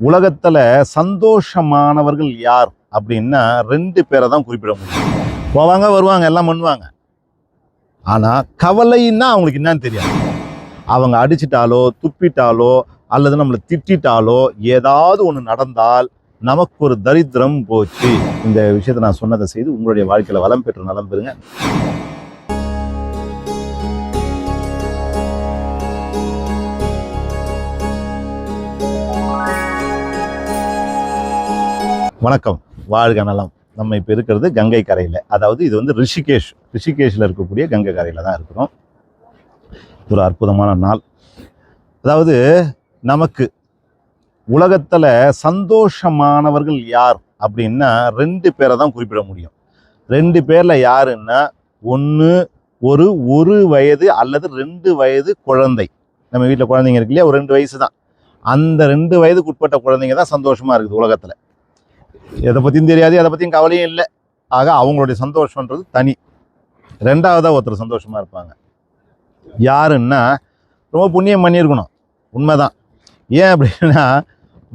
உலகத்துல சந்தோஷமானவர்கள் யார் அப்படின்னா ரெண்டு பேரை தான் குறிப்பிட முடியும். போவாங்க வருவாங்க எல்லாம் பண்ணுவாங்க. ஆனா கவலைன்னா அவங்களுக்கு என்னன்னு தெரியாது. அவங்க அடிச்சிட்டாலோ துப்பிட்டாலோ அல்லது நம்மளை திட்டிட்டாலோ ஏதாவது ஒன்று நடந்தால் நமக்கு ஒரு தரித்திரம் போச்சு. இந்த விஷயத்தை நான் சொன்னதை செய்து உங்களுடைய வாழ்க்கையில வளம் பெற்று நலம் பெறுங்க. வணக்கம். வாழ்க நலம். நம்ம இப்போ இருக்கிறது கங்கை கரையில். அதாவது இது வந்து ரிஷிகேஷ். ரிஷிகேஷில் இருக்கக்கூடிய கங்கை கரையில் தான் இருக்கிறோம். ஒரு அற்புதமான நாள். அதாவது நமக்கு உலகத்தில் சந்தோஷமானவர்கள் யார் அப்படின்னா ரெண்டு பேரை தான் குறிப்பிட முடியும். ரெண்டு பேரில் யாருன்னா ஒன்று ஒரு ஒரு வயது அல்லது ரெண்டு வயது குழந்தை. நம்ம வீட்டில் குழந்தைங்க இருக்கு இல்லையா? ஒரு ரெண்டு வயசு தான். அந்த ரெண்டு வயதுக்கு உட்பட்ட குழந்தைங்க தான் சந்தோஷமாக இருக்குது உலகத்தில். எதை பற்றியும் தெரியாது எதை பற்றியும் கவலையும் இல்லை. ஆக அவங்களுடைய சந்தோஷம்ன்றது தனி. ரெண்டாவதாக ஒருத்தர் சந்தோஷமாக இருப்பாங்க. யாருன்னா ரொம்ப புண்ணியம் பண்ணியிருக்கணும். உண்மைதான். ஏன் அப்படின்னா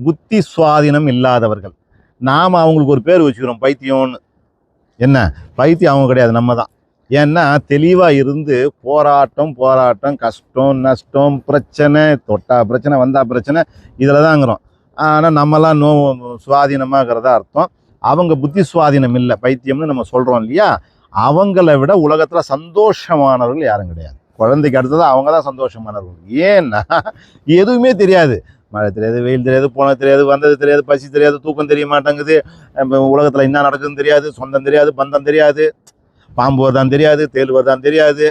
புத்தி சுவாதீனம் இல்லாதவர்கள். நாம் அவங்களுக்கு ஒரு பேர் வச்சுக்கிறோம் பைத்தியம்னு. என்ன? பைத்தியம் அவங்க கிடையாது நம்ம தான் ஏன்னா தெளிவாக இருந்து போராட்டம் போராட்டம் கஷ்டம் நஷ்டம் பிரச்சனை தொட்டா பிரச்சனை வந்தா பிரச்சனை இதில் தாங்கிறோம் ஆனால் நம்மலாம் நோ சுவாதீனமாகிறதா அர்த்தம். அவங்க புத்தி சுவாதீனம் இல்லை பைத்தியம்னு நம்ம சொல்கிறோம் இல்லையா? அவங்கள விட உலகத்தில் சந்தோஷமானவர்கள் யாரும் கிடையாது. குழந்தைக்கு அடுத்தது அவங்க தான் சந்தோஷமானவர்கள். ஏன்னா எதுவுமே தெரியாது. மழை தெரியாது வெயில் தெரியாது போனது தெரியாது வந்தது தெரியாது பசி தெரியாது தூக்கம் தெரிய மாட்டேங்குது. உலகத்தில் என்ன நடக்குதுன்னு தெரியாது சொந்தம் தெரியாது பந்தம் தெரியாது பாம்பு வருதான் தெரியாது தேல் வருதான் தெரியாது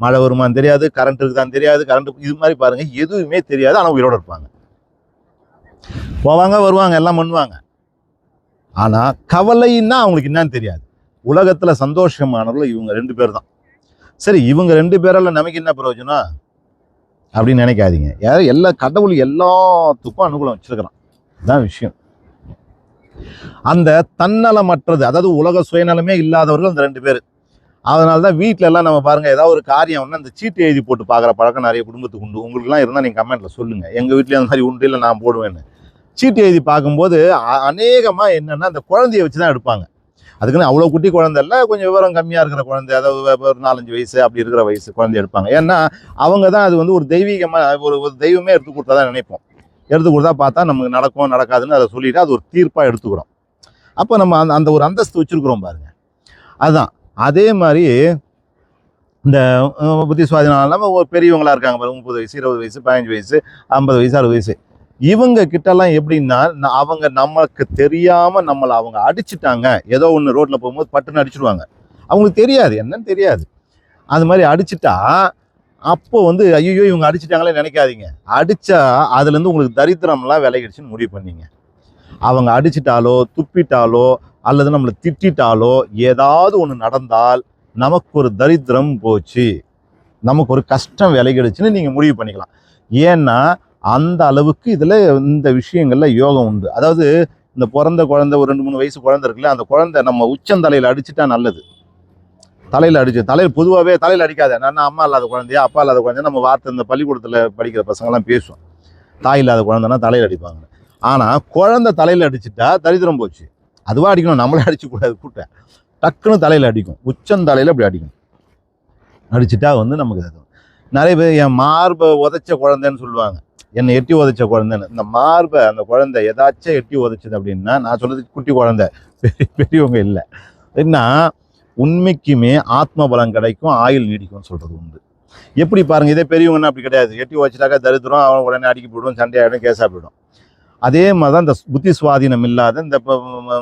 மழை வருமான்னு தெரியாது கரண்ட் இருக்குதான் தெரியாது கரண்ட் இது மாதிரி பாருங்கள் எதுவுமே தெரியாது ஆனால் உயிரோடு இருப்பாங்க. போவாங்க வருவாங்க எல்லாம் பண்ணுவாங்க. ஆனால் கவலைன்னா அவங்களுக்கு என்னன்னு தெரியாது. உலகத்தில் சந்தோஷமானவர்கள் இவங்க ரெண்டு பேர் தான் சரி இவங்க ரெண்டு பேரால் நமக்கு என்ன பிரயோஜனம்? அப்படின்னு நினைக்காதீங்க. யார்? எல்லா கடவுள் எல்லாத்துக்கும் அனுகூலம் வச்சிருக்கிறான். இதுதான் விஷயம். அந்த தன்னலமற்றது அதாவது உலக சுயநலமே இல்லாதவர்கள் அந்த ரெண்டு பேர். அதனால தான் வீட்டில எல்லாம் நம்ம பாருங்க ஏதாவது ஒரு காரியம் ஒன்று அந்த சீட்டு எழுதி போட்டு பார்க்குற பழக்கம் நிறைய குடும்பத்துக்கு உண்டு. உங்களுக்குலாம் இருந்தால் நீங்கள் கமெண்ட்டில் சொல்லுங்கள் எங்கள் வீட்லேயும் அந்த மாதிரி உண்டு இல்லை நான் போடுவேன்னு. சீட்டு எழுதி பார்க்கும்போது அநேகமாக என்னென்னா அந்த குழந்தைய வச்சு தான் எடுப்பாங்க. அதுக்குன்னு அவ்வளோ குட்டி குழந்தை இல்லை கொஞ்சம் விவரம் கம்மியாக இருக்கிற குழந்தை அதாவது ஒரு நாலஞ்சு வயசு அப்படி இருக்கிற வயசு குழந்தை எடுப்பாங்க. ஏன்னா அவங்க தான் அது வந்து ஒரு தெய்வீகமாக ஒரு ஒரு தெய்வமே எடுத்து கொடுத்தா தான் நினைப்போம். எடுத்து கொடுத்தா பார்த்தா நமக்கு நடக்கும் நடக்காதுன்னு அதை சொல்லிவிட்டு அது ஒரு தீர்ப்பாக எடுத்துக்கிறோம். அப்போ நம்ம அந்த அந்த ஒரு அந்தஸ்து வச்சிருக்கிறோம் பாருங்கள் அதுதான் அதே மாதிரி இந்த புத்தி சுவாதீனம் இல்லாமல் ஒரு பெரியவங்களா இருக்காங்க பாருங்க முப்பது வயசு இருபது வயசு பதினஞ்சு வயசு ஐம்பது வயசு அறுபது வயசு. இவங்க கிட்டலாம் எப்படின்னா அவங்க நமக்கு தெரியாமல் நம்மளை அவங்க அடிச்சிட்டாங்க. ஏதோ ஒன்று ரோட்டில் போகும்போது பட்டுன்னு அடிச்சிடுவாங்க அவங்களுக்கு தெரியாது. என்னன்னு தெரியாது. அது மாதிரி அடிச்சிட்டா அப்போ வந்து ஐயோ இவங்க அடிச்சிட்டாங்களே நினைக்காதீங்க. அடித்தா அதுலேருந்து உங்களுக்கு தரித்திரம்லாம் விலகிடுச்சுன்னு முடிவு பண்ணிங்க. அவங்க அடிச்சிட்டாலோ துப்பிட்டாலோ அல்லது நம்மளை திட்டிட்டாலோ ஏதாவது ஒன்று நடந்தால் நமக்கு ஒரு தரித்திரம் போச்சு. நமக்கு ஒரு கஷ்டம் விலகிடுச்சுன்னு நீங்கள் முடிவு பண்ணிக்கலாம். ஏன்னா அந்த அளவுக்கு இதில் இந்த விஷயங்களில் யோகம் உண்டு. அதாவது இந்த பிறந்த குழந்தை ஒரு ரெண்டு மூணு வயசு குழந்தை இருக்குல்ல அந்த குழந்தை நம்ம உச்சந்தலையில் அடிச்சுட்டா நல்லது. தலையில் அடிச்சு தலையில் பொதுவாகவே தலையில் அடிக்காத. நான் அம்மா இல்லாத குழந்தையா அப்பா இல்லாத குழந்தையா நம்ம வார்த்தை இந்த பள்ளிக்கூடத்தில் படிக்கிற பசங்கள்லாம் பேசுவோம். தாய் இல்லாத குழந்தைனா தலையில் அடிப்பாங்க. ஆனால் குழந்தை தலையில் அடிச்சிட்டா தரித்திரம் போச்சு. அதுவாக அடிக்கணும் நம்மளே அடிச்சுக்கூடாது கூட்ட. டக்குன்னு தலையில் அடிக்கும். உச்சந்தலையில் அப்படி அடிக்கும். அடிச்சிட்டா வந்து நமக்கு நிறைய பேர் என் மார்பை உதைச்ச குழந்தைன்னு சொல்லுவாங்க. என்னை எட்டி உதைச்ச குழந்தைன்னு. இந்த மார்பை அந்த குழந்தை ஏதாச்சும் எட்டி உதைச்சது அப்படின்னா நான் சொல்றது குட்டி குழந்தை. பெரிய பெரியவங்க இல்லை. என்ன உண்மைக்குமே ஆத்ம பலம் கிடைக்கும் ஆயுள் நீடிக்கும்னு சொல்கிறது உண்டு. எப்படி பாருங்க இதே பெரியவங்கன்னா அப்படி கிடையாது. எட்டி உதச்சிட்டாக்க தரித்திரம் அவன் உடனே அடிக்கி போயிடும் சண்டையாயிடும் கேஸாக போயிடும். அதே மாதிரி தான் இந்த புத்தி சுவாதீனம் இல்லாத இந்த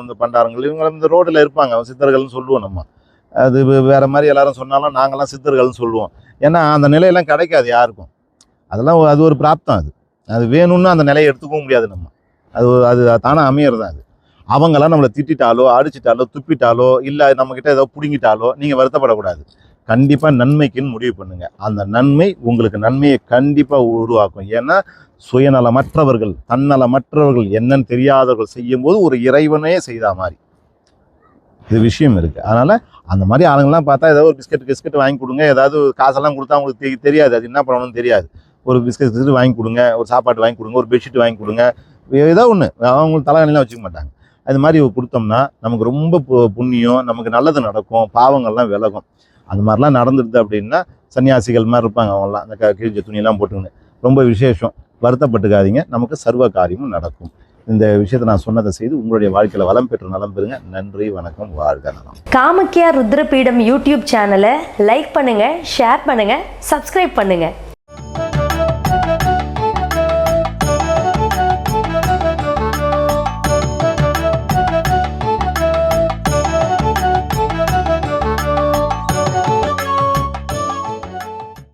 இந்த பண்டாரங்கள் இவங்க இந்த ரோட்டில் இருப்பாங்க அவன் சித்தர்கள்னு சொல்லுவோம் நம்ம. அது வே- மாதிரி எல்லாரும் சொன்னாலும் நாங்களாம் சித்தர்கள்னு சொல்லுவோம். ஏன்னா அந்த நிலையெல்லாம் கிடைக்காது யாருக்கும். அதெல்லாம் அது ஒரு பிராப்தம் அது. அது வேணும்னு அந்த நிலையை எடுத்துக்கவும் முடியாது நம்ம. அது ஒரு- அது தானாக அமையிறது தான் அது. அவங்கெல்லாம் நம்மளை திட்டிட்டாலோ அடிச்சிட்டாலோ துப்பிட்டாலோ இல்லை நம்மக்கிட்ட ஏதோ பிடுங்கிட்டாலோ நீங்கள் வருத்தப்படக்கூடாது. கண்டிப்பாக நன்மைக்குன்னு முடிவு பண்ணுங்கள் அந்த நன்மை உங்களுக்கு நன்மையை கண்டிப்பாக உருவாக்கும். ஏன்னா சுயநலமற்றவர்கள் தன்னலமற்றவர்கள் என்னன்னு தெரியாதவர்கள் செய்யும்போது ஒரு இறைவனே செய்தா மாதிரி. இது விஷயம் இருக்குது அதனால் அந்த மாதிரி ஆளுங்கள்லாம் பார்த்தா ஏதாவது ஒரு பிஸ்கட் பிஸ்கட் வாங்கி கொடுங்க. ஏதாவது காசெல்லாம் கொடுத்தா அவங்களுக்கு தெரியாது. அது என்ன பண்ணணும்னு தெரியாது. ஒரு பிஸ்கட் இது வாங்கி கொடுங்க ஒரு சாப்பாடு வாங்கி கொடுங்க ஒரு பெட்ஷீட் வாங்கி கொடுங்க. ஏதோ ஒன்று அவங்களுக்கு தலைகணிலாம் வச்சுக்க மாட்டாங்க. அது மாதிரி கொடுத்தோம்னா நமக்கு ரொம்ப பு- புண்ணியம் நமக்கு நல்லது நடக்கும் பாவங்கள்லாம் விலகும். அந்த மாதிரிலாம் நடந்துருது அப்படின்னா சன்னியாசிகள் மாதிரி இருப்பாங்க அவங்களாம் அந்த க- கிழிஞ்ச துணியெல்லாம் போட்டுக்கின்னு. ரொம்ப விசேஷம். வருத்தப்பட்டுக்காதீங்க. நமக்கு சர்வ காரியமும் நடக்கும். இந்த விஷயத்தை நான் சொன்னதை செய்து உங்களுடைய வாழ்க்கையில் வளம் பெற்று நலம் பெறுங்க. நன்றி வணக்கம் வாழ்க நலம். காமக்கியா ருத்ரபீடம் யூடியூப் சேனலை லைக் பண்ணுங்கள் ஷேர் பண்ணுங்கள் சப்ஸ்கிரைப் பண்ணுங்கள்